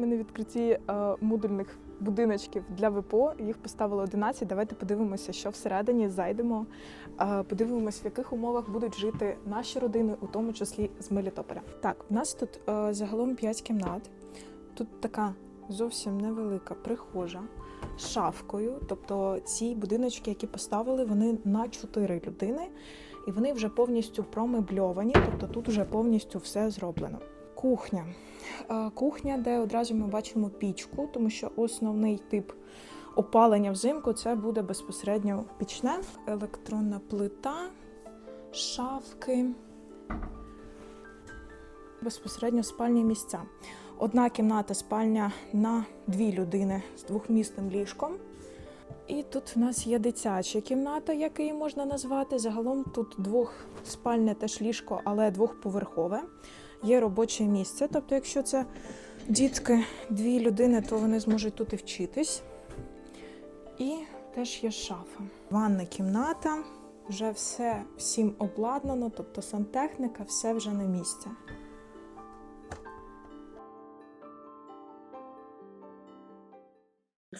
Ми на відкритті е, модульних будиночків для ВПО. Їх поставили 11. Давайте подивимося, що всередині зайдемо. е, Подивимося, в яких умовах будуть жити наші родини, у тому числі з Мелітополя. Так, в нас тут е, загалом 5 кімнат. Тут така зовсім невелика прихожа з шафкою. Тобто ці будиночки, які поставили, вони на 4 людини, і вони вже повністю промебльовані. Тобто тут вже повністю все зроблено. Кухня. Е, Кухня, де одразу ми бачимо пічку, тому що основний тип опалення взимку це буде безпосередньо пічне, електронна плита, шафки, безпосередньо спальні місця. Одна кімната спальня на дві людини з двохмісним ліжком. І тут в нас є дитяча кімната, як її можна назвати. Загалом тут двохспальне теж ліжко, але двохповерхове. Є робоче місце. Тобто, якщо це дітки, дві людини, то вони зможуть тут і вчитись. І теж є шафа. Ванна кімната, вже все всім обладнано, тобто сантехніка, все вже на місці.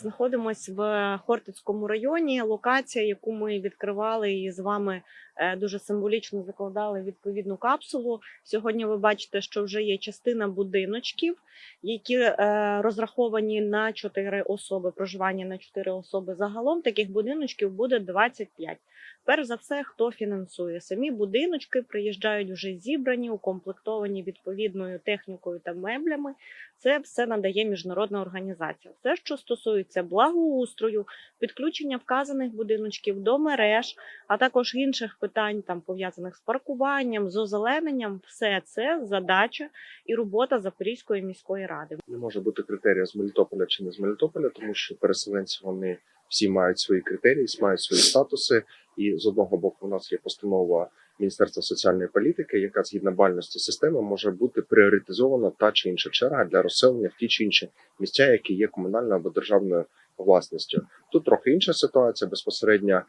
Знаходимось в Хортицькому районі. Локація, яку ми відкривали і з вами е, дуже символічно закладали відповідну капсулу. Сьогодні ви бачите, що вже є частина будиночків, які е, розраховані на 4 особи. Проживання на 4 особи. Загалом таких будиночків буде 25. Перш за все, хто фінансує самі будиночки, приїжджають вже зібрані, укомплектовані відповідною технікою та меблями. Це все надає міжнародна організація. Все, що стосується благоустрою, підключення вказаних будиночків до мереж, а також інших питань, там пов'язаних з паркуванням, з озелененням, все це задача і робота Запорізької міської ради. не може бути критерія з Мелітополя чи не з Мелітополя, тому що переселенці вони всі мають свої критерії, мають свої статуси. І з одного боку, у нас є постанова Міністерства соціальної політики, яка згідно бальності системи може бути пріоритизована та чи інша черга для розселення в ті чи інші місця, які є комунальною або державною власністю. Тут трохи інша ситуація. Безпосередньо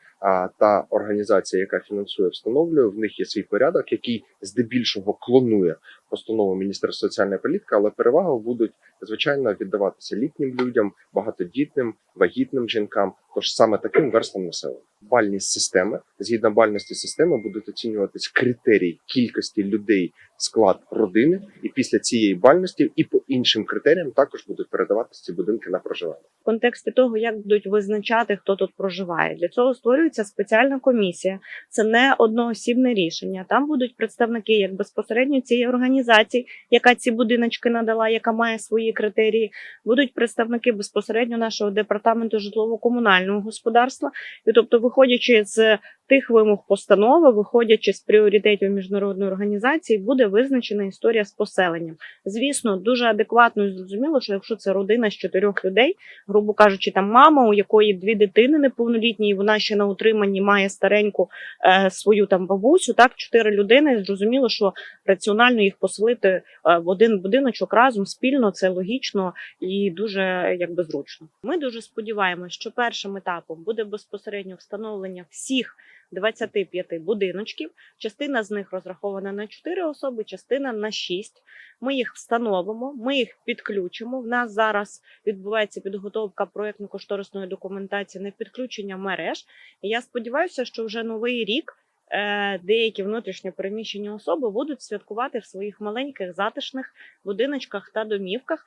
та організація, яка фінансує, встановлює в них є свій порядок, який здебільшого клонує постанову Міністерства соціальної політики, але перевагу будуть звичайно віддаватися літнім людям, багатодітним, вагітним жінкам, тож саме таким верствам населення. Бальність системи згідно бальності системи будуть оцінюватись критерії кількості людей, склад родини, і після цієї бальності і по іншим критеріям також будуть передаватися ці будинки на проживання. в контексті того, як будуть визначати, хто тут проживає. Для цього створюється спеціальна комісія. Це не одноосібне рішення. Там будуть представники як безпосередньо цієї організації, яка ці будиночки надала, яка має свої критерії. Будуть представники безпосередньо нашого департаменту житлово-комунального господарства. І тобто, виходячи з тих вимог постанови, виходячи з пріоритетів міжнародної організації, буде визначена історія з поселенням. Звісно, дуже адекватно і зрозуміло, що якщо це родина з чотирьох людей, грубо кажучи, там мама, у якої дві дитини неповнолітні, і вона ще на утриманні має стареньку е, свою там бабусю, так чотири людини. Зрозуміло, що раціонально їх поселити е, в один будиночок разом спільно це логічно і дуже якби зручно. Ми дуже сподіваємося, що першим етапом буде безпосередньо встановлення всіх 25 будиночків. Частина з них розрахована на 4 особи, частина на 6. Ми їх встановимо, ми їх підключимо. В нас зараз відбувається підготовка проєктно-кошторисної документації на підключення мереж. Я сподіваюся, що вже новий рік. е, Деякі внутрішньо переміщені особи будуть святкувати в своїх маленьких затишних будиночках та домівках.